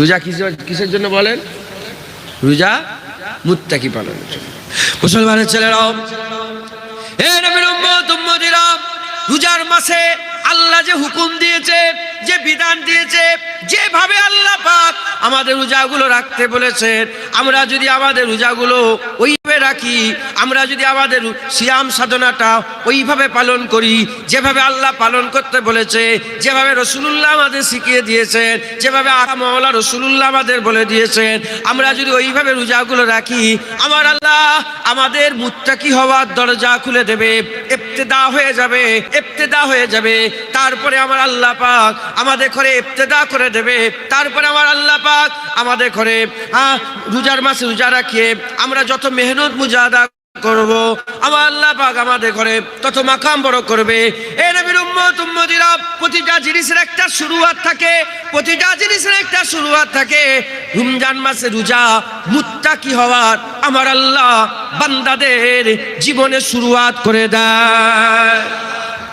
রোজা কিসের জন্য বলেন? রোজা মুত্তাকি পালনের জন্য। মুসলমানের ছেলেরাও রোজার মাসে আল্লাহ যে হুকুম দিয়েছে যে বিধান দিয়েছে, যেভাবে আল্লাহ পাক আমাদের রোজাগুলো রাখতে বলেছেন, আমরা যদি আমাদের রোজাগুলো ওইভাবে রাখি, আমরা যদি আমাদের সিয়াম সাধনাটা ওইভাবে পালন করি, যেভাবে আল্লাহ পালন করতে বলেছে, যেভাবে রসুলুল্লাহ আমাদের শিখিয়ে দিয়েছেন, যেভাবে আকা মহলা রসুলুল্লাহ আমাদের বলে দিয়েছেন, আমরা যদি ওইভাবে রোজাগুলো রাখি, আমার আল্লাহ আমাদের মুত্তাকি হওয়ার দরজা খুলে দেবে, ইবতেদা হয়ে যাবে এফতেদা হয়ে যাবে, তারপরে আমার আল্লাহ পাক আমাদের ঘরে ইবতেদা করে দেবে। তারপরে আমার আল্লাহ পাক আমাদের ঘরে হ্যাঁ রোজার মাসে রোজা রাখিয়ে আমরা যত মেহনত মুজাদা করব, আমার আল্লাহ পাক আমাদের ঘরে তত মাকাম বড় করবে। এ নবীর উম্মত, উম্মতিরা, প্রতিটা জিনিসের একটা শুরুয়াত থাকে, প্রতিটা জিনিসের একটা শুরুয়াত থাকে। রমজান মাসে রোজা মুত্তাকি হওয়ার আমার আল্লাহ বান্দাদের জীবনে শুরুয়াত করে দেয়।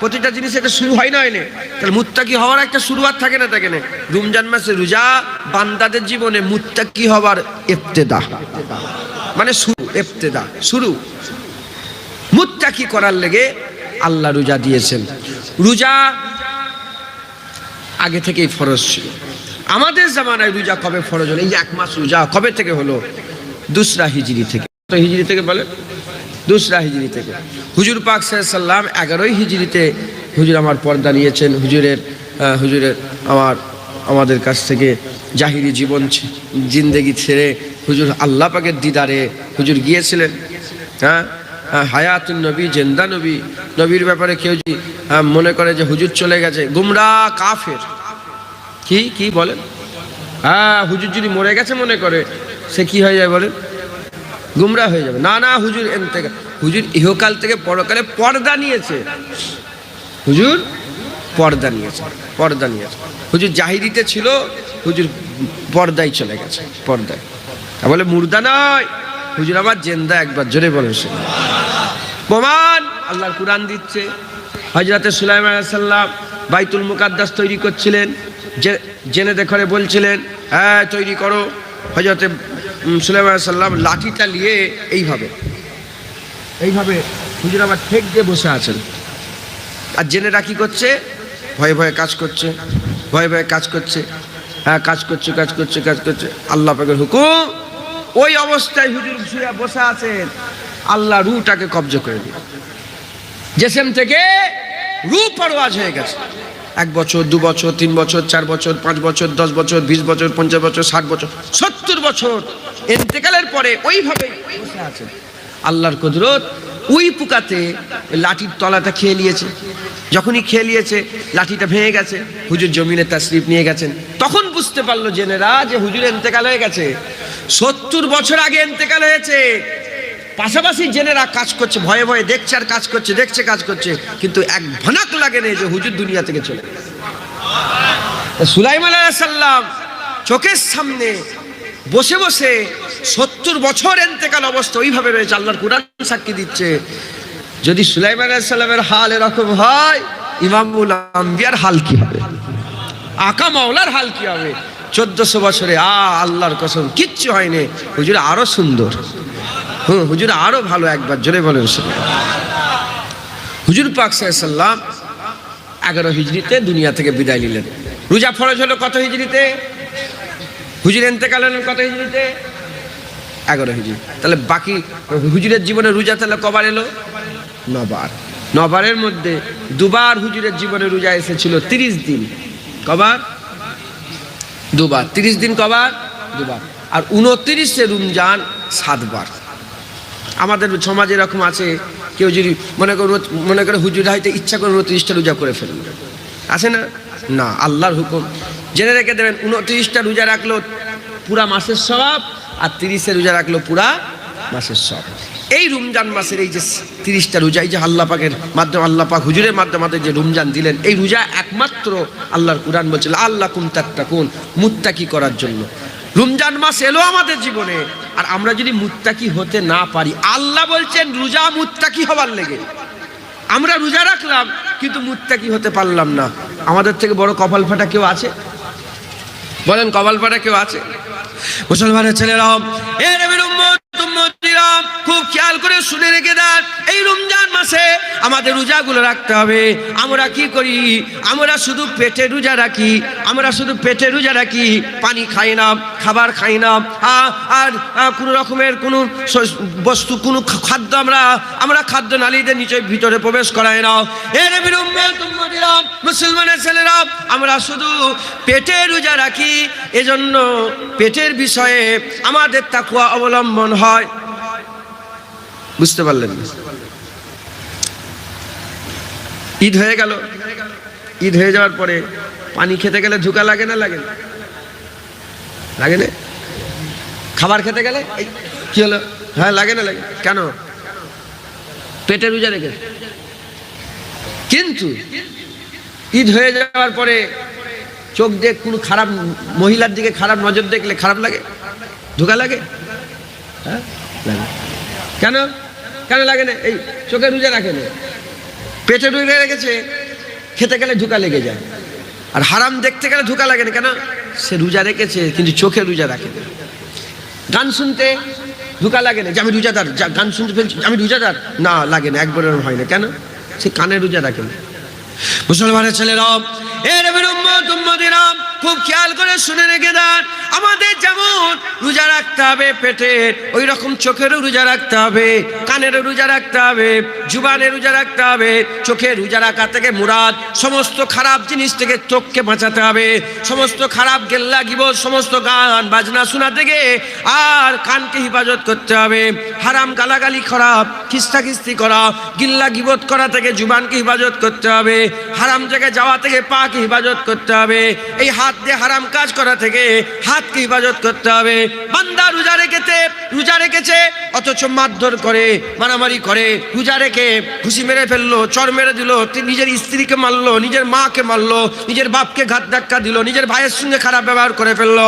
প্রতিটা জিনিস এটা শুরু হয় না এনে। তাহলে মুত্তাকি হওয়ার একটা শুরুয়াত থাকে না থাকে না রমজান মাসে রোজা, বান্দাদের জীবনে মুত্তাকি হওয়ার এফতেদা মানে শুরু, ইবতেদা, শুরু। মুত্তাকি করার লেগে আল্লাহ রোজা দিয়েছেন। রোজা আগে থেকেই ফরজ ছিল। আমাদের জামানায় রোজা কবে ফরজ হলো? এই এক মাস রোজা কবে থেকে হলো? দুসরা হিজরি থেকে। তো হিজরি থেকে বলে? দুসরা হিজরি থেকে। হুজুর পাক সাল্লাম এগারোই হিজরিতে হুজুর আমার পর্দা নিয়েছেন। হুজুরের হুজুরের আমার আমাদের কাছ থেকে জাহিরি জীবন জিন্দেগি ছেড়ে হুজুর আল্লাহ পাকের দিদারে হুজুর গিয়েছিলেন। হ্যাঁ? হ্যাঁ, হায়াতুন নবী জেন্দা নবী নবীর ব্যাপারে কেউ যদি মনে করে যে হুজুর চলে গেছে গুমরা কাফের। কি কি বলেন? হ্যাঁ হুজুর যদি মরে গেছে মনে করে সে কি হয়ে যায় বলেন? গুমরা হয়ে যাবে। না না, হুজুর থেকে, হুজুর ইহকাল থেকে পরকালে পর্দা নিয়েছে। হুজুর, পর্দা নিয়েছে পর্দা নিয়েছে। হুজুর জাহিরিতে ছিল, হুজুর পর্দায় চলে গেছে, পর্দায়। তা বলে, মুর্দা নয়। হুজুর আমার জেন্দা, একবার জোরে বলেন সে প্রমাণ, আল্লাহর কোরআন দিচ্ছে। হজরতে সুলাইমান সাল্লাম বাইতুল মুকাদ্দাস তৈরি করছিলেন। জেনে দেখরে বলছিলেন হ্যাঁ তৈরি করো। হজরতে সুলাইমান সাল্লাম লাঠিটা নিয়ে এইভাবে এইভাবে হুজুর আমার ঠেক দিয়ে বসে আছেন। আর জেনেরা কি করছে, ভয়ে ভয়ে কাজ করছে, ভয়ে ভয়ে কাজ করছে হ্যাঁ কাজ করছে কাজ করছে কাজ করছে। আল্লাহ পাকের হুকুম, ওই অবস্থায় হুজুর শুয়ে বসে আছেন। আল্লাহ রুটাকে কবজ করে দিল। জেসেম থেকে রু পরওয়াজ হয়ে গেছে। এক বছর, দু বছর, তিন বছর, চার বছর, পাঁচ বছর, দশ বছর, বিশ বছর, পঞ্চাশ বছর, ষাট বছর, সত্তর বছর এতেকালের পরে ওইভাবে বসে আছেন আল্লাহর কুদরত ওই পুকাতে লাঠির তলাটা খেয়ে নিয়েছে। যখনই খেয়ে নিয়েছে, লাঠিটা ভেঙে গেছে, হুজুর জমিনে তার স্লিপ নিয়ে গেছেন। তখন বুঝতে পারল জেনেরা যে হুজুর এন্তেকাল হয়ে গেছে। সত্তর বছর আগে এন্তেকাল হয়েছে। পাশাপাশি জেনেরা কাজ করছে, ভয়ে ভয়ে দেখছে আর কাজ করছে, দেখছে, কাজ করছে। কিন্তু এক ভনাক লাগে নেই যে হুজুর দুনিয়া থেকে চলে গেছে। তা সুলাইমান সাল্লাম চোখের সামনে বসে বসে সত্তর বছর এন্তেকাল অবস্থা ওইভাবে রয়েছে, আল্লাহর কোরআন সাক্ষী দিচ্ছে। যদি সুলাইমান সাল্লামের হাল এরকম হয় ইমামুল আম্বিয়ার হাল কি হবে? আকা মাওলার হাল কি হবে? চোদ্দশো বছরে, আ, আল্লাহর কসম, কিচ্ছু হয়নি। হুজুর আরও সুন্দর। হুম, হুজুর আরও ভালো একবার, জোরে বলেন। হুজুর পাক সাল্লাম এগারো হিজড়িতে দুনিয়া থেকে বিদায় নিলেন। রোজা ফরজ হলো কত হিজড়িতে? হুজুর এন্তেকাল হলেন কত হিজড়িতে এগারো হিজড়ি তাহলে বাকি হুজুরের জীবনে রোজা তাহলে কবার এলো? নবার। নবারের মধ্যে দুবার হুজুরের জীবনে রোজা এসেছিল তিরিশ দিন। কবার? দুবার। তিরিশ দিন কবার? দুবার। আর উনত্রিশে রমজান সাতবার। আমাদের সমাজে এরকম আছে কেউ যদি মনে করে মনে করে হুজুর হয়তো ইচ্ছা করে উনত্রিশটা রোজা করে ফেলবে। আছে না? না আল্লাহর হুকুম। জেনে রেখে দেবেন, উনত্রিশটা রোজা রাখল পুরা মাসের সব, আর তিরিশে রোজা রাখল পুরা মাসের সব। এই রমজান মাসের এই যে তিরিশটা রোজা, এই যে আল্লাহ পাকের মাধ্যমে, আল্লাহ পাক হুজুরের মাধ্যমে আমাদের যে রমজান দিলেন, এই রোজা একমাত্র আল্লাহর কোরআন বলছিল আল্লাহ কুম তাত্তাকুন, মুত্তাকি করার জন্য। রমজান মাস এলো আমাদের জীবনে, আর আমরা যদি মুত্তাকি হতে না পারি, আল্লাহ বলছেন রোজা মুত্তাকি হবার লেগে। আমরা রোজা রাখলাম, কিন্তু মুত্তাকি হতে পারলাম না। আমাদের থেকে বড় কপাল ফাটা কেউ আছে? বলেন কপালপাড়া কেউ আছে? মুসলমানের ছেলেরা এ নবীর খুব খেয়াল করে শুনে রেখে দেন এই রমজান মাসে আমাদের রোজাগুলো রাখতে হবে। আমরা কি করি? আমরা শুধু পেটে রোজা রাখি, আমরা শুধু পেটে রোজা রাখি, পানি খাই না, খাবার খাই না। আর কোনো রকমের কোনো বস্তু, কোনো খাদ্য আমরা আমরা খাদ্য নালীদের নিচে ভিতরে প্রবেশ করাই না। এ নবীর মুসলমানের ছেলেরা, আমরা শুধু পেটে রোজা রাখি। এজন্য পেটের বিষয়ে আমাদের তাকুয়া অবলম্বন হয়। বুঝতে পারলেন না? ঈদ হয়ে গেল। ঈদ হয়ে যাওয়ার পরে পানি খেতে গেলে ঝুঁকা লাগে না লাগে লাগে না? খাবার খেতে গেলে? কি হলো? হ্যাঁ লাগে না, লাগে কেন? পেটে রোজা রেখে? কিন্তু ঈদ হয়ে যাওয়ার পরে চোখ দিয়ে কোনো খারাপ মহিলার দিকে খারাপ নজর দেখলে খারাপ লাগে? ধোকা লাগে? হ্যাঁ লাগে। কেন? কেন লাগে না? এই চোখে রোজা রাখে না। পেটে রোজা রেখেছে খেতে গেলে ধোকা লেগে যায়। আর হারাম দেখতে গেলে ধোকা লাগে না, কেন? সে রোজা রেখেছে, কিন্তু চোখে রোজা রাখে না। গান শুনতে ধোকা লাগে না, যে আমি রোজাদার গান শুনতে ফেলছি, আমি রোজাদার? না, লাগে না, একবার হয় না। কেন? সে কানে রোজা রাখে না। মুসলমানের ছেলেরা এ নবীর উম্মত উম্মতিরা খুব খেয়াল করে শুনে রেখে দেন। আমাদের যেমন রোজা রাখতে হবে পেটের ওই রকম চোখেরও রোজা রাখতে হবে, কানেরও রোজা রাখতে হবে, জুবানের রোজা রাখতে হবে চোখে রোজা রাখা থেকে মুরাদ, সমস্ত খারাপ জিনিস থেকে চোখকে বাঁচাতে হবে, সমস্ত খারাপ গেল্লা গিবত সমস্ত গান বাজনা শোনা থেকে আর কানকে হেফাজত করতে হবে, হারাম গালাগালি খারাপ খিস্তা খিস্তি করা, গিল্লা গিবত করা থেকে জুবানকে হেফাজত করতে হবে, হারাম জায়গায় যাওয়া থেকে পাকে হেফাজত করতে হবে, এই হাত দিয়ে হারাম কাজ করা থেকে হাতকে হেফাজত করতে হবে। বান্দা রোজা রেখেছে রোজা রেখেছে, অথচ মারধর করে, মারামারি করে, রোজা রেখে ঘুষি মেরে ফেলল, চর মেরে দিল নিজের স্ত্রীকে মারলো, নিজের মাকে মারলো, নিজের বাপকে ঘাত ধাক্কা দিল, নিজের ভাইয়ের সঙ্গে খারাপ ব্যবহার করে ফেলল।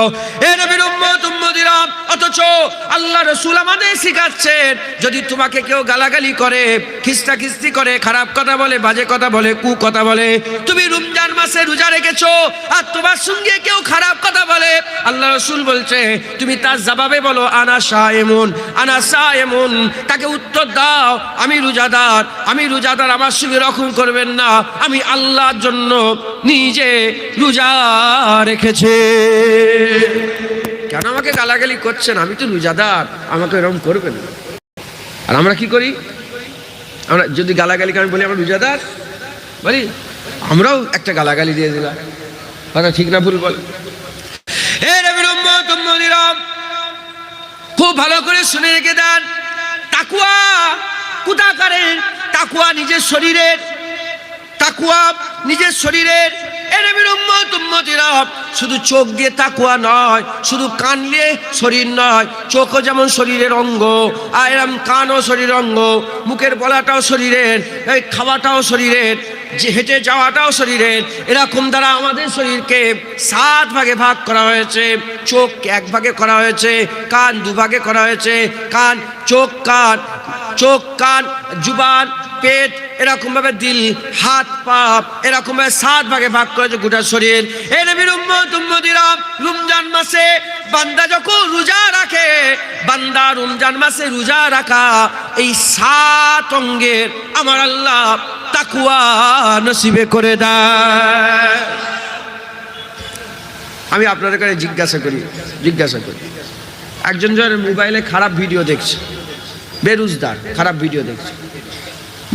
এ নবীর উম্মত, উম্মতিরা, অথচ আল্লাহ রসুল আমাদের শিখাচ্ছেন, যদি তোমাকে কেউ গালাগালি করে, খিস্তা খিস্তি করে, খারাপ কথা বলে, বাজে কথা বলে, কু কথা বলে, তুমি রমজান মাসে রোজা রেখেছো, আর তোমার সঙ্গে কেউ খারাপ কথা বলে, আল্লাহ রসুল বলছে, তুমি তার জবাবে বলো, আনা শাহ এমন আনা শাহ এমন তাকে উত্তর দাও, আমি রোজাদার আমি রোজাদার, আমার সঙ্গে রকম করবেন না। আমি আল্লাহর জন্য নিজে রোজা রেখেছে। কেন আমাকে গালাগালি করছেন? আমি তো রোজাদার, আমাকে এরকম করবেন না। আর আমরা কি করি? আমরা যদি গালাগালিকে আমি বলি, আমরা রোজাদার? বলি, আমরাও একটা গালাগালি দিয়ে দিলাম। কথা ঠিক না ভুল বল হে নবীর উম্মত উম্মতিরা, খুব ভালো করে শুনে রেখে দেন। তাকুয়া কুতাকারের তাকুয়া নিজের শরীরের, তাকুয়া নিজের শরীরের। শুধু চোখ দিয়ে তাকুয়া নয়, শুধু কান দিয়ে শরীর নয়, চোখও যেমন শরীরের অঙ্গ, আর এরম কানও শরীর অঙ্গ, মুখের বলাটাও শরীরের, এই খাওয়াটাও শরীরের। যে হেঁটে যাওয়াটাও শরীরের এরকম দ্বারা আমাদের শরীরকে সাত ভাগে ভাগ করা হয়েছে। চোখ এক ভাগে করা হয়েছে, কান দুভাগে করা হয়েছে, কান, চোখ কান চোখ, কান, জুবান পেট এরকম ভাবে দিল, হাত, পা এরকম ভাবে সাত ভাগে ভাগ করেছে গোটা শরীর। এ নবীর উম্মত, উম্মতিরা, রমজান মাসে বান্দা যখন রোজা রাখে, বান্দা রমজান মাসে রোজা রাখা এই সাত অঙ্গের আমার আল্লাহ তাকুয়া নসিবে করে দেয়। আমি আপনাদের কাছে জিজ্ঞাসা করি জিজ্ঞাসা করি। একজন জন মোবাইলে খারাপ ভিডিও দেখছে, বেরুজদার, খারাপ ভিডিও দেখছে।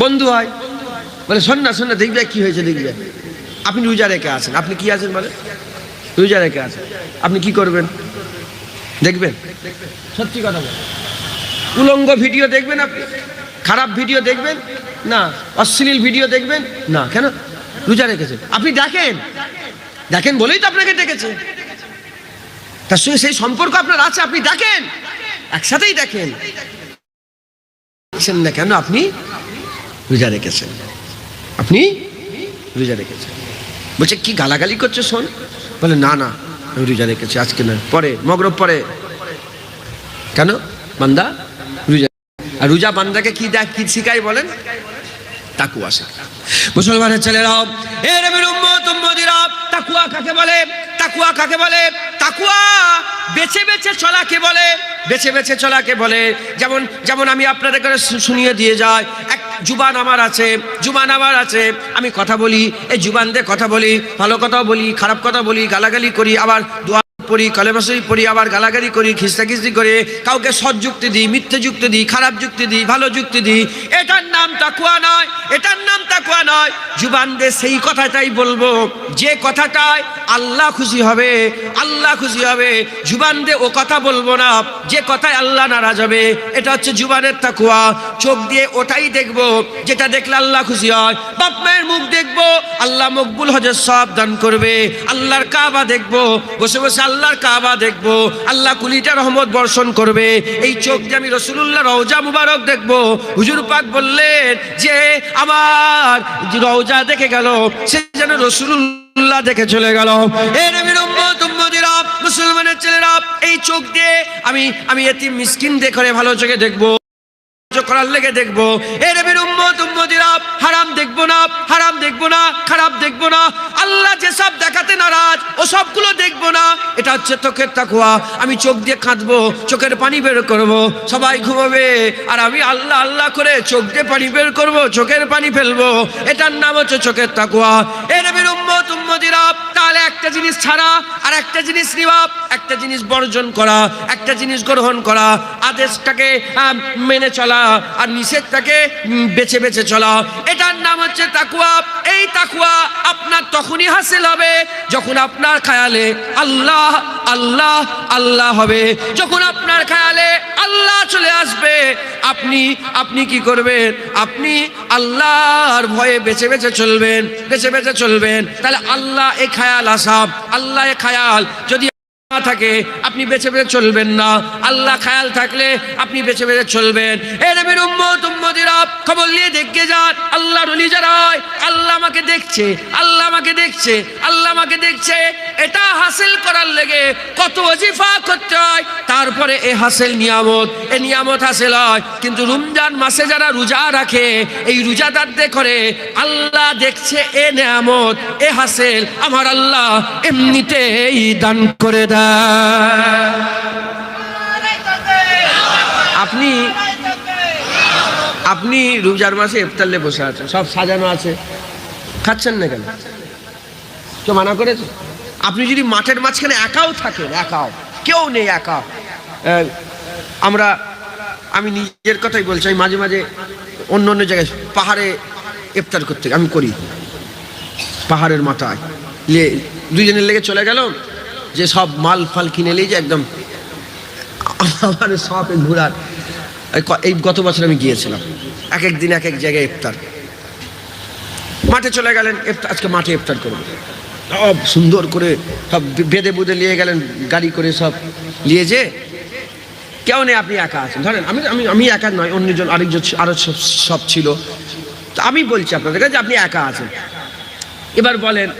বন্ধু হয়। বলে, শোন না শোন না, দেখবে কি হয়েছে, দেখবে। আপনি রোজা রেখে আছেন। আপনি কি আছেন বলে? রোজা রেখে আছেন। আপনি কি করবেন? দেখবেন? সত্যি কথা বলেন উলঙ্গ ভিডিও দেখবেন আপনি? খারাপ ভিডিও দেখবেন? না। অশ্লীল ভিডিও দেখবেন? না। কেন? রোজা রেখেছেন। আপনি দেখেন দেখেন বলেই তো আপনাকে ডেকেছে। তার সঙ্গে সেই সম্পর্ক আপনার আছে, আপনি দেখেন একসাথেই দেখেন না কেন আপনি? রোজা রেখেছেন। আপনি? রোজা রেখেছেন। বলছে, কি গালাগালি করছে শোন? বলে, না না, আমি রোজা রেখেছি, আজকে না, পরে, মগরব পরে। কেন? বান্দা? রোজা। আর রোজা বান্দাকে কি দেখ, কি শিখাই বলেন? তাকুয়া শেখা মুসলমানের ছেলেরাও এ নবীর তাকুয়া কাকে বলে? তাকুয়া বেছে বলে। বেছে বেছে চলাকে যেমন যেমন আমি শুনিয়ে দিয়ে যাই, এক জুবান আমার জুবান আমার আমি কথা বলি, এই জুবান দিয়ে কথা বলি, ভালো কথাও বলি, খারাপ কথা বলি, গালাগালি করি, আবার দোয়া পড়ি, কলেমাসই পড়ি, আবার গালাগালি করি, খিস্তাখিস্তি করে, কাউকে সৎ যুক্তি দিই, মিথ্যে যুক্তি দিই, খারাপ যুক্তি দিই, ভালো যুক্তি দিই, এটার নাম তাকুয়া নয়, এটার নাম তাকুয়া নয়। জুবান দিয়ে সেই কথাটাই বলব, যে কথাটায় আল্লাহ খুশি হবে, আল্লাহ খুশি হবে। জুবান দিয়ে ও কথা বলব না, যে কথায় আল্লাহ নারাজ হবে, এটা হচ্ছে জুবানের তাকুয়া চোখ দিয়ে ওটাই দেখব, যেটা দেখলে আল্লাহ খুশি হয়। বাপ মায়ের মুখ দেখব, আল্লাহ মকবুল হজের সব দান করবে, আল্লাহর কাবা দেখব, বসে বসে আল্লাহর কাবা দেখব, আল্লাহ কুলিটা রহমত বর্ষণ করবে, এই চোখ দিয়ে আমি রসুল্লাহ রওজা মুবারক দেখব। হুজুর পাক বললেন যে, আমার রওজা দেখে গেল, সে যেন রসুল্লাহ দেখে চলে গেল। মুসলমানের ছেলেরা, এই চোখ দিয়ে আমি আমি এতি মিসকিন দেখে ভালো চোখে দেখব। করার লেগে দেখব। এ উম্মত, উম্মতিরা, হারাম দেখব না, হারাম দেখব না, খারাপ দেখব না। আল্লাহ যেসব দেখাতে নারাজ ও সবগুলো দেখব না। এটা হচ্ছে চোখের তাকুয়া আমি চোখ দিয়ে কাঁদবো, চোখের পানি বের করব। সবাই ঘুমাবে, আর আমি আল্লাহ আল্লাহ করে চোখ দিয়ে পানি বের করব, চোখের পানি ফেলব। এটার নাম হচ্ছে চোখের তাকুয়া এ নবীর উম্মত, উম্মতিরা, তাহলে একটা জিনিস ছাড়া আর একটা জিনিস নিবা একটা জিনিস বর্জন করা, একটা জিনিস গ্রহণ করা। আদেশটাকে মেনে চলা। আর নিষেধটাকে বেছে বেছে চলা এটার নাম হচ্ছে তাকুয়া এই তাকুয়া আপনার তখনই হাসিল হবে যখন আপনার খায়ালে আল্লাহ আল্লাহ আল্লাহ হবে। যখন আপনার খায়ালে আল্লাহ চলে আসবে, আপনি আপনি কি করবেন? আপনি আল্লাহর ভয়ে বেছে বেছে চলবেন, বেছে বেছে চলবেন। তাহলে আল্লাহ এ খায়াল আসাম, আল্লাহ এ খায়াল। যদি থাকে, আপনি বেছে বেছে চলবেন না। আল্লাহ খায়াল থাকলে আপনি বেছে বেছে চলবেন। এ নবীর খবর নিয়ে দেখে যান। আল্লাহ রলি যারা আল্লাহ আমাকে দেখছে, আল্লাহ আমাকে দেখছে, আল্লাহ আমাকে দেখছে। এটা হাসিল করার লেগে কত ওজিফা করতে হয়। তারপরে এ হাসিল নিয়ামত, এ নিয়ামত হাসিল হয়। কিন্তু রমজান মাসে যারা রোজা রাখে, এই রোজাদারদের করে আল্লাহ দেখছে এ নিয়ামত, এ হাসিল। আমার আল্লাহ এমনিতেই দান করে দেয় আপনি আপনি রোজার মাসে ইফতারলে বসে আছেন, সব সাজানো আছে। খাচ্ছেন না কেন? কেউ মানা করেছে? আপনি যদি মাঠের মাঝখানে একাও থাকেন, একাও, কেউ নেই একা। আমরা, আমি নিজের কথাই বলছি, আমি মাঝে মাঝে অন্য অন্য জায়গায় পাহাড়ে ইফতার করতে, আমি করি। পাহাড়ের মাথায়। দুজনের লেগে চলে গেল যে সব মাল ফাল কিনে নিয়ে যে একদম আমার সব ঘোরার এই গত বছর আমি গিয়েছিলাম। এক এক দিন এক এক জায়গায় ইফতার। মাঠে চলে গেলেন আজকে মাঠে ইফতার করব। সব সুন্দর করে সব বেঁধে বুঁধে নিয়ে গেলেন, গাড়ি করে সব নিয়ে যে কেউ নেই, আপনি একা আছেন। ধরেন, আমি আমি আমি একা নয়, অন্যজন, আরেকজন ছি- আরও সব সব ছিল। আমি বলছি আপনাদের কাছে আপনি একা আছেন। এবার বলেন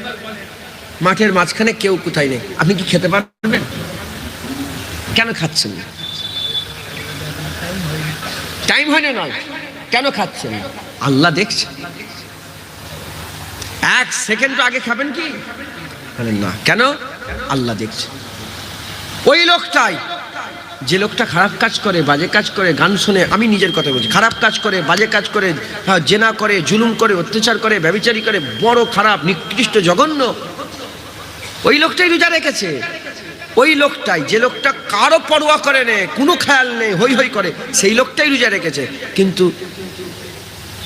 মাঠের মাঝখানে কেউ কোথায় নেই। আপনি কি খেতে পারবেন? কেন খাচ্ছেন টাইম হয় না নয়। কেন খাচ্ছেন? আল্লাহ দেখছে। এক সেকেন্ড আগে খাবেন কি? না। কেন? আল্লাহ দেখছে। ওই লোকটাই যে লোকটা খারাপ কাজ করে বাজে কাজ করে গান শুনে আমি নিজের কথা বলছি। খারাপ কাজ করে বাজে কাজ করে হ্যাঁ, জেনা করে জুলুম করে অত্যাচার করে ব্যবিচারী করে বড় খারাপ নিকৃষ্ট জঘন্য ওই লোকটাই রোজা রেখেছে। ওই লোকটাই, যে লোকটা কারও পরোয়া করে নে, কোনো খেয়াল নেই হই হই করে, সেই লোকটাই রোজা রেখেছে। কিন্তু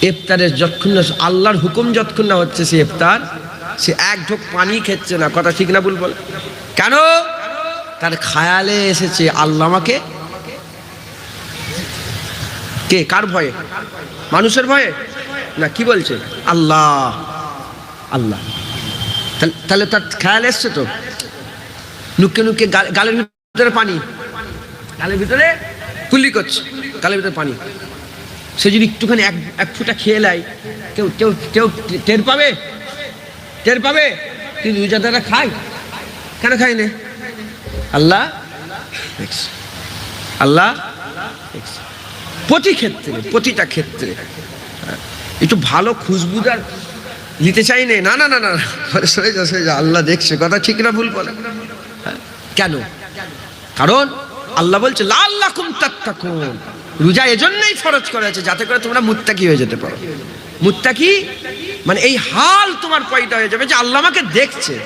ইফতারের যতক্ষণ না আল্লাহর হুকুম যতক্ষণ না হচ্ছে সে ইফতার, সে এক ঢোক পানি খেচ্ছে না। কথা ঠিক না ভুল কেন? তার খায়ালে এসেছে আল্লাহ আমাকে। কে? কার ভয়ে? মানুষের ভয়ে? না, কি বলছে? আল্লাহ। আল্লাহ। তাহলে- তার খেয়াল এসছে তো? নুকে নুকে গাল- গালের ভিতরে পানি। গালের ভিতরে কুল্লি করছে। গালের ভিতরে পানি। সে যদি একটুখানি এক এক ফুটা খেয়ে নেয়, কেউ কেউ কেউ টের পাবে? টের পাবে? কিন্তু রোজাদারা খায় কেন খায় না? আল্লাহ। আল্লাহ। প্রতি ক্ষেত্রে, প্রতিটা ক্ষেত্রে। একটু ভালো খুশবুদার নিতে চাই নে। না না না না। সরে যা সরে যা। আল্লাহ দেখছে। কথা ঠিক না ভুল বলে। কেন? কারণ আল্লাহ বলছে লাল্লাহ কুম তাত্তাকুন। রোজা এজন্যই ফরজ করা আছে যাতে করে তোমরা মুত্তাকি হয়ে যেতে পারো। মুত্তাকি মানে এই হাল তোমার পয়টা হয়ে যাবে যে আল্লাহ আমাকে দেখছে।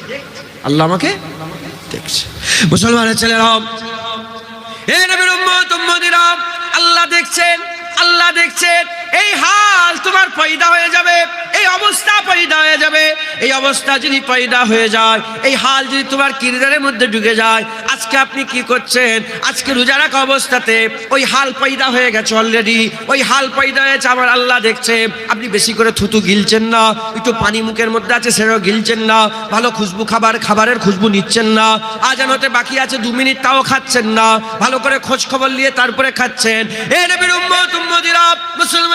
আল্লাহ আমাকে দেখছে। মুসলমানের ছেলেরা এ নবীর উম্মত উম্মতিরা আল্লাহ দেখছেন আল্লাহ দেখছেন। এই হাল তোমার পয়দা হয়ে যাবে, এই অবস্থা পয়দা হয়ে যাবে, এই অবস্থা যদি পয়দা হয়ে যায়, এই হাল যদি তোমার কিরদারের মধ্যে ঢুকে যায়, আজকে আপনি কি করছেন? আজকে রোজা রাখা অবস্থাতে ওই হাল পয়দা হয়ে গেছে অলরেডি ওই হাল পয়দা হয়েছে আমার আল্লাহ দেখছে, আপনি বেশি করে থুতু গিলছেন না, একটু পানি মুখের মধ্যে আছে সেটাও গিলছেন না, ভালো খুশবু খাবার, খাবারের খুশবু নিচ্ছেন না, আজান হতে বাকি আছে, দু মিনিট তাও খাচ্ছেন না, ভালো করে খোঁজ খবর নিয়ে তারপরে খাচ্ছেন। এ নবীর উম্মত, উম্মতিরা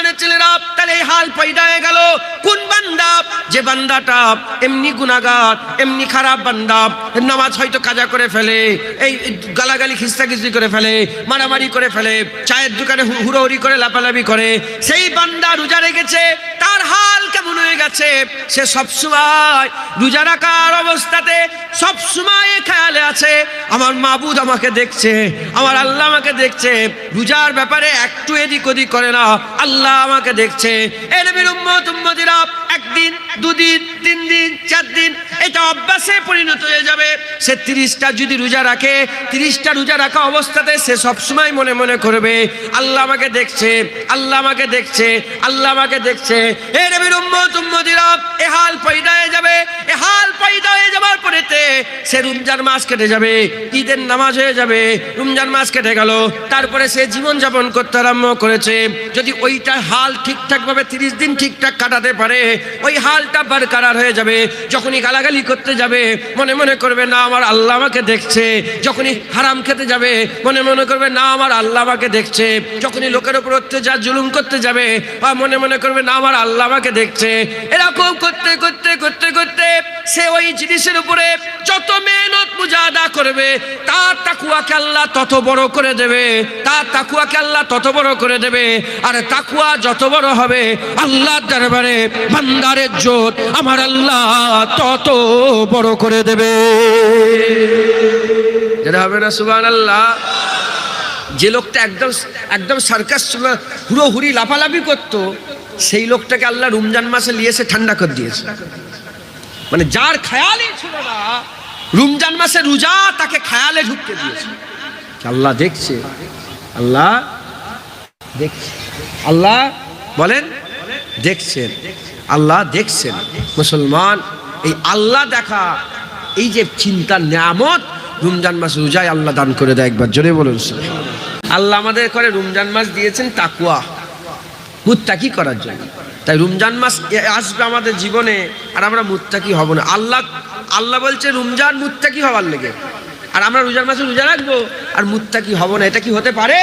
মুসলমানের ছেলেরা, তাহলে এই হাল পয়দা হয়ে গেল। কোন বান্দা? যে বান্দাটা এমনি গুনাগার এমনি খারাপ বান্দা, নামাজ হয়তো কাজা করে ফেলে, এই গালাগালি, খিস্তাখিস্তি করে ফেলে, মারামারি করে ফেলে, চায়ের দোকানে হুড়োহুড়ি করে লাপালাপি করে, সেই বান্দা রোজা রেখেছে, তার হাল কেমন হয়ে গেছে? সে সবসময় রোজা রাখার অবস্থাতে সবসময় খেয়ালে আছে। আমার মাবুদ আমাকে দেখছে, আমার আল্লাহ আমাকে দেখছে। রোজার ব্যাপারে একটু এদিক ওদিক করে না, আল্লাহ আমাকে দেখছে। এর উম্মত উম্মতিরা একদিন, দুদিন তিন দিন চার দিন এটা অভ্যাসে পরিণত হয়ে যাবে। সে তিরিশটা যদি রোজা রাখে, তিরিশটা রোজা রাখা অবস্থাতে সে সবসময় মনে মনে করবে, আল্লাহ আমাকে দেখছে, আল্লাহ আমাকে দেখছে, আল্লাহ আমাকে দেখছে। এ উম্মতিরা, এ হাল পয়দা হয়ে যাবে, এ হাল পয়দা হয়ে যাবার পরেতে সে রমজান মাস কেটে যাবে, ঈদের নামাজ হয়ে যাবে, রমজান মাস কেটে গেল, তারপরে সে জীবন যাপন করতে আরম্ভ করেছে। যদি ওইটা হাল ঠিকঠাক ভাবে তিরিশ দিন ঠিকঠাক কাটাতে পারে ওই হালটা বারকারার হয়ে যাবে। যখনই গালাগালি করতে যাবে, মনে মনে করবে, না, আমার আল্লাহ আমাকে দেখছে। যখনই হারাম খেতে যাবে, মনে মনে করবে, না, আমার আল্লাহ আমাকে দেখছে। যখনই লোকের উপর অত্যাচার, জুলুম করতে যাবে, বা মনে মনে করবে, না, আমার আল্লাহ আমাকে দেখছে। এরকম করতে করতে করতে করতে সে ওই জিনিসের উপরে যত মেহনত মুজাদা করবে, তার তাকুয়াকে আল্লাহ তত বড় করে দেবে। তার তাকুয়াকে আল্লাহ তত বড় করে দেবে। আর তাকুয়া যত বড় হবে আল্লাহ দরবারে বান্দারের জোট, আমার আল্লাহ তত বড় করে দেবে। যেটা হবে না সুবান আল্লাহ যে লোকটা একদম একদম সার্কাস হুড়ো হুড়ি লাফালাফি করতো, সেই লোকটাকে আল্লাহ রমজান মাসে নিয়ে এসে ঠান্ডা করে দিয়েছে। মানে যার খেয়ালই ছিল না, রমজান মাসে রোজা তাকে খেয়ালে ঢুকতে দিয়েছে। আল্লাহ দেখছে আল্লাহ দেখছে, আল্লাহ বলেন, দেখছেন। আল্লাহ দেখছেন। মুসলমান, এই আল্লাহ দেখা, এই যে চিন্তার নিয়ামত, রমজান মাস রোজায় আল্লাহ দান করে দেয় একবার। জোরে বলুন আল্লাহ আমাদের করে রমজান মাস দিয়েছেন তাকুয়া মুত্তাকি করার জন্য। তাই রমজান মাস আসবে আমাদের জীবনে, আর আমরা মুত্তাকি হব না। আল্লাহ আল্লাহ বলছে রমজান মুত্তাকি হওয়ার লেগে। আর আমরা রোজার মাসে রোজা রাখব, আর মুত্তাকি হব না। এটা কি হতে পারে?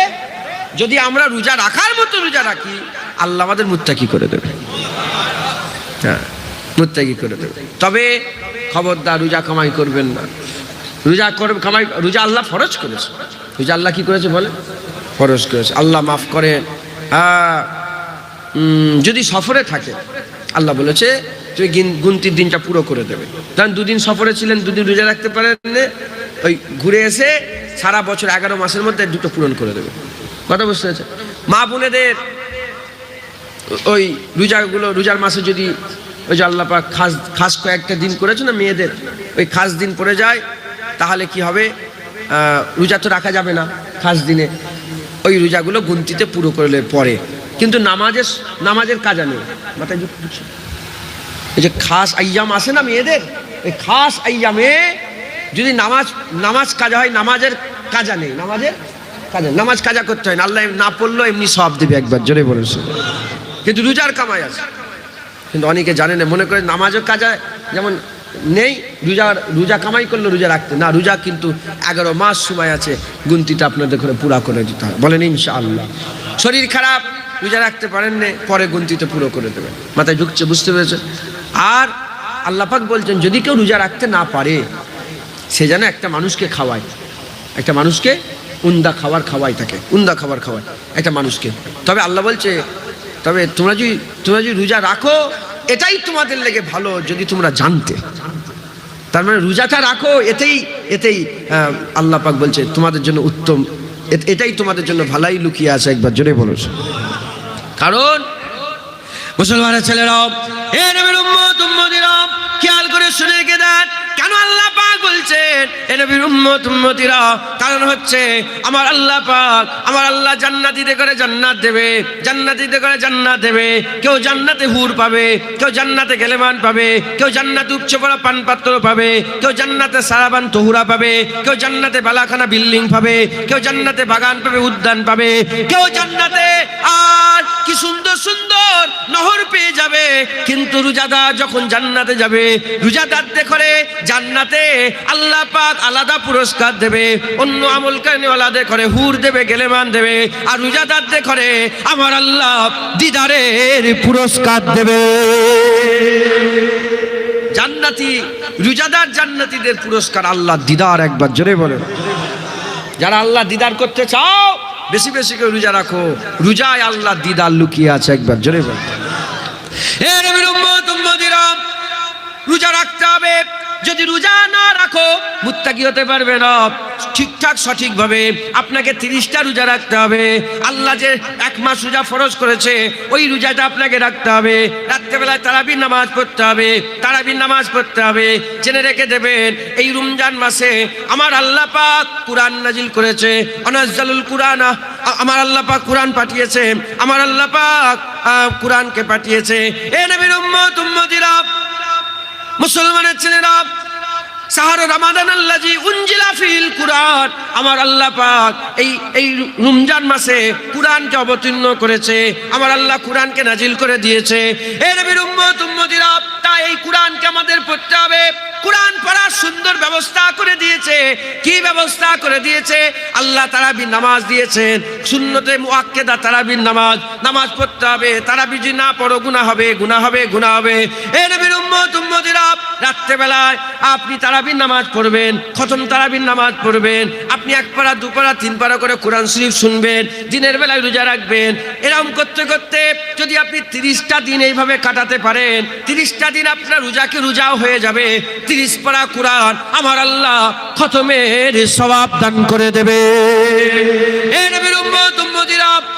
যদি আমরা রোজা রাখার মতো রোজা রাখি, আল্লাহ আমাদের মুত্তাকি করে দেবে। হ্যাঁ মুত্তাকি করে দেবে। তবে খবরদার রোজা কামাই করবেন না। রোজা করে কামাই রোজা আল্লাহ ফরজ করেছে। রোজা আল্লাহ কি করেছে বলে? ফরজ করেছে। আল্লাহ মাফ করে। হ্যাঁ যদি সফরে থাকে, আল্লাহ বলেছে, তুমি গিন- গুনতির দিনটা পুরো করে দেবে। কারণ দুদিন সফরে ছিলেন, দুদিন রোজা রাখতে পারেন ওই ঘুরে এসে সারা বছর এগারো মাসের মধ্যে দুটো পূরণ করে দেবে। কথা বুঝতে পেরেছে মা বোনেদের ওই রোজাগুলো, রোজার মাসে যদি ওই যে আল্লাহ পাক খাস খাস কয়েকটা দিন করেছে না মেয়েদের, ওই খাস দিন পড়ে যায়, তাহলে কি হবে? রোজা তো রাখা যাবে না খাস দিনে। ওই রোজাগুলো গুনতিতে পুরো করলে পরে। কিন্তু নামাজের নামাজের কাজা নেই। মাথায়। এই যে খাস আইয়াম আসে না মেয়েদের এই খাস আইয়ামে যদি নামাজ নামাজ কাজা হয়, নামাজের কাজা নেই। নামাজের কাজা, নামাজ কাজা করতে হয় না, আল্লাহ না পড়লেও এমনি সব দেবে একবার, জোরে বলেছে কিন্তু রোজার কামাই আছে। কিন্তু অনেকে জানে না, মনে করে নামাজও কাজা, যেমন নেই রোজা রোজা কামাই করলে রোজা রাখতে। না, রোজা কিন্তু এগারো মাস সময় আছে, গুনতিটা আপনাদের করে পুরা করে দিতে হবে। বলেন, ইনশাআল্লাহ। শরীর খারাপ, রোজা রাখতে পারেন না, পরে গুনতিতে পুরো করে দেবেন। মাথায় ঢুকছে, বুঝতে পেরেছেন? আর আল্লাপাক বলছেন, যদি কেউ রোজা রাখতে না পারে, সে যেন একটা মানুষকে খাওয়ায়। একটা মানুষকে উন্দা খাবার খাওয়াই থাকে উন্দা খাবার খাওয়ায় একটা মানুষকে। তবে আল্লাহ বলছে, তবে তোমরা যদি তোমরা যদি রোজা রাখো, এটাই তোমাদের লেগে ভালো যদি তোমরা জানতে। তার মানে রোজাটা রাখো, এতেই এতেই আল্লাহ পাক বলছে, তোমাদের জন্য উত্তম। এটাই তোমাদের জন্য ভালাই লুকিয়ে আছে একবার জোরে বলো। কারণ মুসলমানের ছেলেরাও খেয়াল করে শুনে কেন আল্লাহ পাক বলছেন? এ নবীর উম্মত, উম্মতিরা, কারণ হচ্ছে আমার আল্লাহ পাক আমার আল্লাহ জান্নাতিতে করে জান্নাত দেবে জান্নাতিতে করে জান্নাত দেবে। কেউ জান্নাতে হুর পাবে, কেউ জান্নাতে গেলেমান পাবে, কেউ জান্নাতে উপচে পড়া পানপাত্র পাবে, কেউ জান্নাতে সারাবান তহুরা পাবে, কেউ জান্নাতে বালাখানা বিল্ডিং পাবে, কেউ জান্নাতে বাগান পাবে, উদ্যান পাবে, কেউ জান্নাতে আর কি সুন্দর সুন্দর নহর পেয়ে যাবে। কিন্তু রোজাদার যখন জান্নাতে যাবে, রোজাদারদের করে জান্নাতে আল্লাহ পাক আলাদা পুরস্কার দেবে, অন্য আমল কারণেওয়ালাদের করে হুর দেবে, গেলেমান দেবে, আর রোজাদারদের করে আমার আল্লাহ দিদারের পুরস্কার দেবে। জান্নাতি, রোজাদার জান্নাতীদের পুরস্কার আল্লাহ দিদার একবার, জোরে বলে যারা আল্লাহ দিদার করতে চাও, বেশি বেশি করে রোজা রাখো। রোজায় আল্লাহ দিদার লুকিয়ে আছে একবার, জোরে বলে রোজা রাখতে হবে। যদি রোজা না রাখো, মুত্তাকি হতে পারবে না। ঠিকঠাক, সঠিকভাবে আপনাকে তিরিশটা রোজা রাখতে হবে। আল্লাহ যে এক মাস রোজা ফরজ করেছে, ওই রোজাটা আপনাকে রাখতে হবে। রাত্রেবেলায় তারাবির নামাজ পড়তে হবে, তারাবির নামাজ পড়তে হবে। জেনে রেখে দেবেন, এই রমজান মাসে আমার আল্লাহ পাক কুরআন নাজিল করেছে। অনাজ্জালুল কুরআন আমার আল্লাহ পাক কুরআন পাঠিয়েছে। আমার আল্লাহ পাক কুরআনকে পাঠিয়েছে। এ নবীর উম্মত, উম্মতিরা মুসলমানের ছেলেরা, সাহার উনজিলা ফিল কুরআন। আমার আল্লাহ পাক এই এই রমজান মাসে কুরআনকে অবতীর্ণ করেছে, আমার আল্লাহ কুরআনকে নাজিল করে দিয়েছে। এই কুরআনকে আমাদের পড়তে হবে। কোরআন পড়ার সুন্দর ব্যবস্থা করে দিয়েছে। কি ব্যবস্থা করে দিয়েছে? আল্লাহ তারাবির নামাজ দিয়েছেন। সুন্নতে মুআক্কেদা তারাবির নামাজ। নামাজ পড়তে হবে। তারাবি যদি না পড়ো, গুনাহ হবে গুনাহ হবে গুনাহ হবে। এ নবীর উম্মত, উম্মতিরা, রাত্রেবেলায় আপনি তারাবির নামাজ পড়বেন, খতম তারাবির নামাজ পড়বেন। আপনি এক পারা দু পারা তিন পারা করে কোরআন শরীফ শুনবেন, দিনের বেলায় রোজা রাখবেন। এরকম করতে করতে যদি আপনি তিরিশটা দিন এইভাবে কাটাতে পারেন, তিরিশটা দিন আপনার রোজাকে রোজাও হয়ে যাবে। তিরিশ পারা কোরআন আমার আল্লাহ খতমের সবাব দান করে দেবে। এ নবীর উম্মত, উম্মতিরা কেননা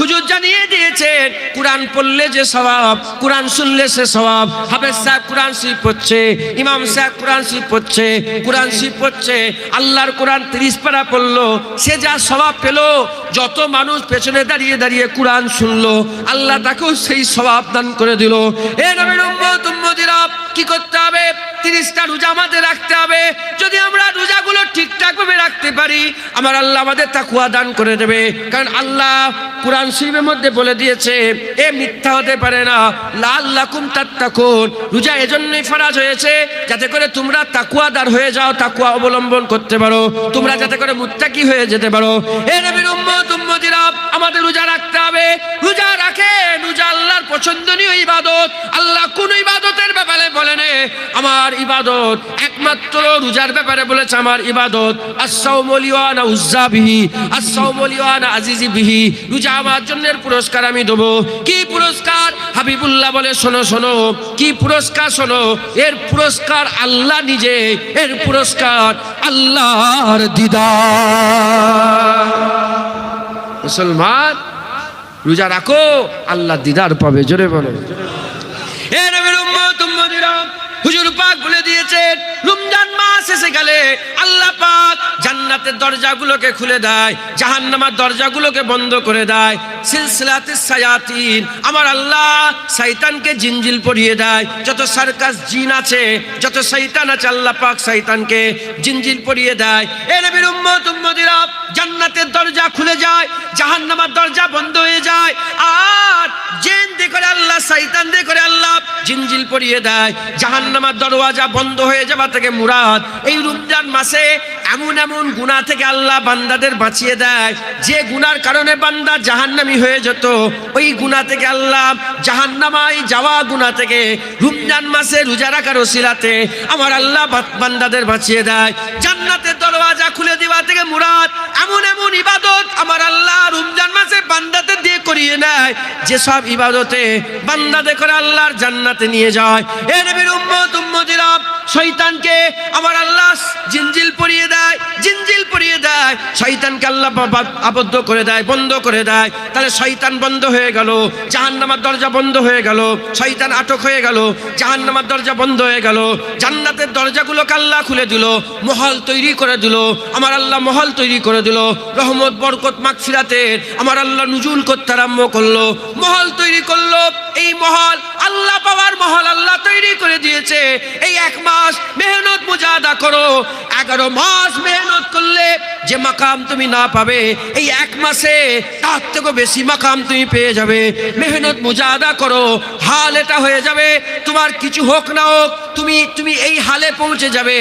হুজুর জানিয়ে দিয়েছেন, কোরআন পড়লে যে স্বভাব, কোরআন শুনলে সে স্বভাব। হাফেজ সাহেব কোরআন শরীফ পড়ছে, ইমাম সাহেব কোরআন শরীফ পড়ছে, কোরআন শরীফ পড়ছে, আল্লাহর কোরআন তিরিশ পারা পড়ল, সে যা স্বভাব পেল, যত মানুষ পেছনে দাঁড়িয়ে দাঁড়িয়ে কোরআন শুনলো, আল্লাহ তাকেও সেই স্বভাব দান করে দিল। এ উম্মতিরা, কি করতে হবে? তিরিশটা রোজা আমাদের রাখতে হবে। যদি আমরা রোজাগুলো ঠিকঠাক ভাবে রাখতে পারি, আমার আল্লাহ আমাদের তাকুয়া দান করে দেবে। কারণ আল্লাহ কোরআন শরীফের মধ্যে বলে দিয়েছে, এ মিথ্যা হতে পারে না। লাল লাকুম তাত্তাকুন। রোজা এজন্যই ফরাজ হয়েছে, যাতে করে তোমরা তাকুয়াদার হয়ে যাও, তাকুয়া অবলম্বন করতে পারো। তোমরা যাতে করে মুত্তাকি হয়ে যেতে পারো। এ নবীর উম্মত, উম্মতিরা আমাদের রোজা রাখতে হবে। রোজা রাখে, রোজা আল্লাহর পছন্দনীয় ইবাদত। আল্লাহ কোন ইবাদতের ব্যাপারে বলেন আমার ইবাদত একমাত্র রোজার ব্যাপারে বলেছে আমার ইবাদত। আসাউমলিওয়ানা উজ্জা বিহি আসাউমলিওয়ানা আজিজি বিহি রোজা আমার জন্য পুরস্কার আমি দেবো। কি পুরস্কার? হাবিবুল্লাহ বলে, শোনো শোনো, কি পুরস্কার শোনো? এর পুরস্কার আল্লাহ নিজে, এর পুরস্কার আল্লাহর দিদার। মুসলমান রোজা রাখো আল্লাহ দিদার পাবে জোরে বলে। হুজুর পাক বলে দিয়েছেন রমজান এসে গেলে আল্লাহ পাক জান্নাতের দরজাগুলোকে খুলে দেয়, জাহান্নামার দরজাগুলোকে বন্ধ করে দেয়। সিলসিলাতে সায়াতিন, আমার আল্লাহ শয়তানকে জিনজিল পরিয়ে দেয়। যত সার্কাস জিন আছে, যত শয়তান আছে, আল্লাহ পাক শয়তানকে জিনজিল পরিয়ে দেয়। এ নবীর উম্মত জান্নাতের দরজা খুলে যায়, জাহান্নামার দরজা বন্ধ হয়ে যায়। আর জেন দিয়ে করে আল্লাহ, শয়তান দিয়ে করে আল্লাহ জিনজিল পরিয়ে দেয়। জাহান্নামার দরওয়াজা বন্ধ হয়ে যাওয়া থেকে মুরাদ এই রমজান মাসে এমন এমন গুনাহ থেকে আল্লাহ বান্দাদের বাঁচিয়ে দেয়। যে গুনার কারণে বান্দা জাহান্নামি হয়ে যেত, ওই গুনাহ থেকে আল্লাহ জাহান্নামাই যাওয়া গুনাহ থেকে রমজান মাসে রোজা রাখার ওসিলাতে আমার আল্লাহ বান্দাদের বাঁচিয়ে দেয়। জান্নাতের দরওয়াজা খুলে দেওয়া থেকে মুরাদ, এমন এমন ইবাদত আমার আল্লাহ রমজান মাসে বান্দা বান্দাতে দিয়ে করিয়ে নেয়। যে সব ইবাদতে বান্দাতে করে আল্লাহর জান্নাতে নিয়ে যায়। এ নবীর উম্মত, উম্মতিরা শয়তানকে আবার আল্লাহ জিনজিল পরিয়ে দেয়। জিনজিল শয়তানকে আল্লাহ আবদ্ধ করে দেয়, বন্ধ করে দেয়। তাহলে শয়তান বন্ধ হয়ে গেল, জাহান্নামার দরজা বন্ধ হয়ে গেল, শয়তান আটক হয়ে গেল, জাহান্নামার দরজা বন্ধ হয়ে গেল। জান্নাতের দরজাগুলোকে আল্লাহ খুলে দিল, মহল তৈরি করে দিল, আমার আল্লাহ মহল তৈরি করে দিল, রহমত, বরকত, মাগফিরাতের আমার আল্লাহ নুজুল করতে আরম্ভ করল। মহল তৈরি করল, এই মহল আল্লাহ পাওয়ার মহল আল্লাহ তৈরি করে দিয়েছে। এই এক মাস মেহনত মুজাদা করো, এগারো মাস মেহনত করলে যে মাকাম তুমি না পাবে, এই এক মাসে তার থেকে বেশি মাকাম তুমি পেয়ে যাবে। মেহনত মুজাদা করো, হাল এটা হয়ে যাবে, তোমার কিছু হোক না হোক, তুমি তুমি এই হালে পৌঁছে যাবে।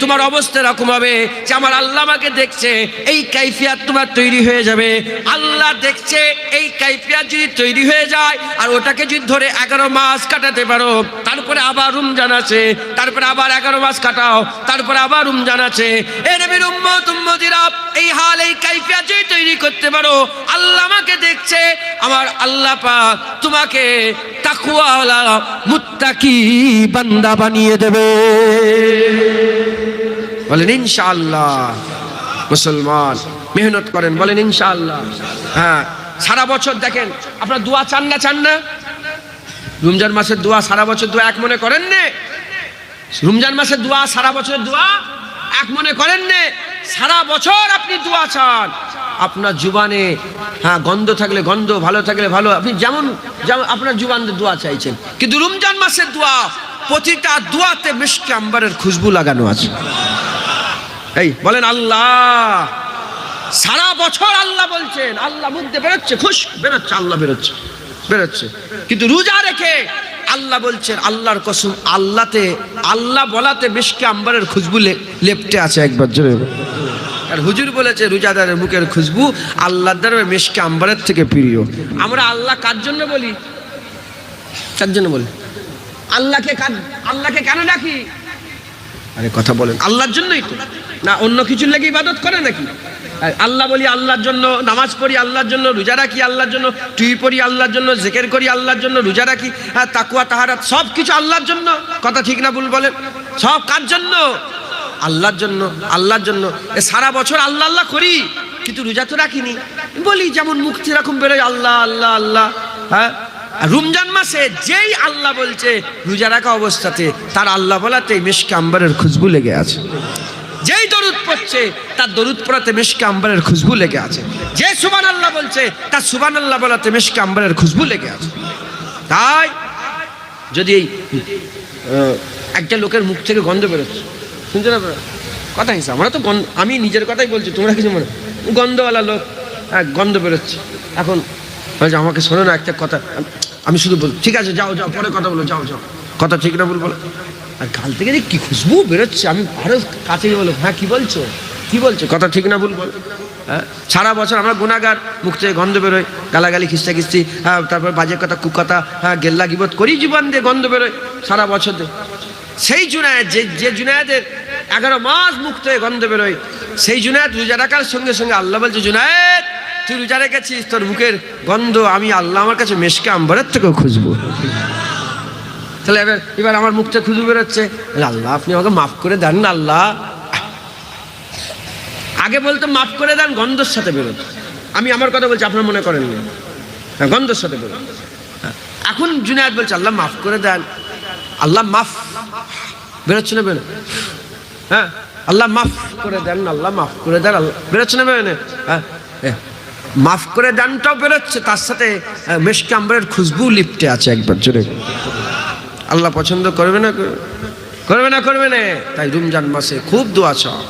তোমার অবস্থা এরকম হবে যে আমার আল্লাহ আমাকে দেখছে, এই কাইফিয়াত তোমার তৈরি হয়ে যাবে। আল্লাহ দেখছে, এই কাইফিয়াত যদি তৈরি হয়ে যায়, আর ওটাকে যদি ধরে এগারো মাস কাটাতে পারো, তারপরে আবার রমজান আছে, তারপরে আবার এগারো মাস কাটাও, তারপরে আবার রমজান আছে। এ নবীর উম্মত, উম্মতিরা, এই হাল, এই কাইফিয়াত যদি তৈরি করতে পারো। আল্লাহ আমাকে দেখছে, আমার আল্লাহ তোমাকে মুত্তাকি বান্দা বানিয়ে দেবে। বলেন, ইনশাআল্লাহ। মুসলমান, মেহনত করেন, বলেন, ইনশাআল্লাহ। হ্যাঁ সারা বছর দেখেন, আপনার দোয়া চান না চান না? রমজান মাসের দোয়া সারা বছর দোয়া এক মনে করেন নে? রমজান মাসের দোয়া, সারা বছরের দোয়া এক মনে করেন নে? সারা বছর আপনি দোয়া চান। আপনার জুবানে হ্যাঁ গন্ধ থাকলে গন্ধ, ভালো থাকলে ভালো। আপনি যেমন যেমন আপনার জুবানে দোয়া চাইছেন। কিন্তু রমজান মাসের দোয়া, প্রতিটা দোয়াতে মিষ্টি আম্বারের খুশবু লাগানো আছে। এই, বলেন আল্লাহ। সারা বছর আল্লাহ বলছেন, আল্লাহ মুখ দিয়ে বেরোচ্ছে, খুশ, বেরোচ্ছে, আল্লাহ বেরোচ্ছে বেরোচ্ছে। কিন্তু রোজা রেখে আল্লাহ বলছেন, আল্লাহর কসম, আল্লাহতে, আল্লাহ বলাতে বেশকে আম্বারের খুশবু লেপটে আছে একবার জোরে। আর হুজুর বলেছে, রোজাদারের মুখের খুশবু আল্লাহর দ্বারা মেশকে আম্বারের থেকে প্রিয়। আমরা আল্লাহ কার জন্য বলি? কার জন্য বলি? আল্লাহকে কার- আল্লাহকে কেন ডাকি? আরে কথা বলেন। আল্লাহর জন্যই তো। না, অন্য কিছুর লেগে ইবাদত করে নাকি? আল্লাহ বলি আল্লাহর জন্য নামাজ পড়ি, আল্লাহর জন্য রোজা রাখি, আল্লাহর জন্য টুই পড়ি, আল্লাহর জন্য জেকের করি, আল্লাহর জন্য রোজা রাখি। হ্যাঁ তাকুয়া তাহারাত সব কিছু আল্লাহর জন্য। কথা ঠিক না ভুল বলেন? সব কার জন্য? আল্লাহর জন্য আল্লাহর জন্য। এ সারা বছর আল্লাহ আল্লাহ করি, কিন্তু রোজা তো রাখিনি। বলি যেমন মুক্তি এরকম বেরোয় আল্লাহ আল্লাহ আল্লাহ। হ্যাঁ আর রমজান মাসে যেই আল্লাহ বলছে, রোজা রাখা অবস্থাতে, তার আল্লাহ বলাতে মেশকে আম্বারের খুশবু লেগে আছে। যেই দরুদ পড়ছে, তার দরুদ পড়াতে মেশকে আম্বারের খুশবু লেগে আছে। যে সুবান আল্লাহ বলছে, তার সুবান আল্লাহ বলাতে মেশকে আম্বারের খুশবু লেগে আছে। তাই যদি এই একটা লোকের মুখ থেকে গন্ধ বেরোচ্ছে শুনতে না কথা হিসাব আমরা তো গন্ধ, আমি নিজের কথাই বলছি, তোমরা কিছু মনে গন্ধওয়ালা লোক হ্যাঁ গন্ধ বেরোচ্ছে। এখন আমাকে শোনো না, একটা কথা, আমি শুধু বল ঠিক আছে, যাও যাও, পরে কথা বলো, যাও যাও। কথা ঠিক না বল বলো। আর গাল থেকে যে কি খুশবু বেরোচ্ছে, আমি আরও কাছে বলো হ্যাঁ কি বলছো? কি বলছো? কথা ঠিক না, ভুল বল। হ্যাঁ সারা বছর আমরা গুণাগার, মুখ থেকে গন্ধ বেরোয়, গালাগালি, খিস্তা খিস্তি হ্যাঁ তারপর বাজে কথা কুকথা হ্যাঁ গেল্লা গিবত করি জীবন দিয়ে গন্ধ বেরোয় সারা বছর সেই জুনায়েদ, যে যে জুনায়েদের এগারো মাস মুখ থেকে গন্ধ বেরোয়, সেই জুনায়েদ রোজা রাখার সঙ্গে সঙ্গে আল্লাহ বলছে, জুনায়েদ, তুই রোজা রেখেছিস, তোর মুখের গন্ধ, আমি আল্লাহ আমার কাছে মেশকে, আম্বারের থেকেও খুঁজবো তাহলে এবার এবার আমার মুখটা খুঁজবু বেরোচ্ছে। আল্লাহ আপনি আমাকে মাফ করে দেন না আল্লাহ। আগে বলতো মাফ করে দেন গন্ধর সাথে বেরোত। আমি আমার কথা বলছি আপনার মনে করেন না। হ্যাঁ, গন্ধর সাথে বেরোত। এখন জুনায়দ বলছে আল্লাহ মাফ করে দেন। আল্লাহ মাফ। বেরোচ্ছে না বেরো হ্যাঁ আল্লাহ মাফ করে দেন আল্লাহ মাফ করে দেন আল্লাহ। বেরোচ্ছে না বেরোনে হ্যাঁ মাফ করে দেনটাও বেরোচ্ছে তার সাথে মেশকে আম্বারের খুশবু লিপটে আছে একবার জোরে। আল্লাহ পছন্দ করবে না করবে? না করবে না। তাই রমজান মাসে খুব দোয়া চাও,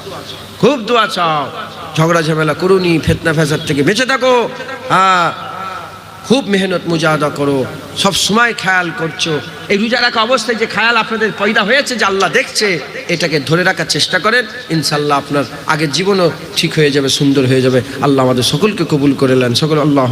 খুব দোয়া চাও। ঝগড়া, ঝামেলা করুনি ফেতনা, ফেসাদ থেকে বেঁচে থাকো। হ্যাঁ খুব মেহনত মুজাহাদা করো, সব সময় খেয়াল করছ। এই রোজা রাখা অবস্থায় যে খেয়াল আপনাদের পয়দা হয়েছে, যে আল্লাহ দেখছে, এটাকে ধরে রাখার চেষ্টা করেন। ইনশাল্লাহ আপনার আগের জীবনও ঠিক হয়ে যাবে, সুন্দর হয়ে যাবে। আল্লাহ আমাদের সকলকে কবুল করে নেন। সকল আল্লাহ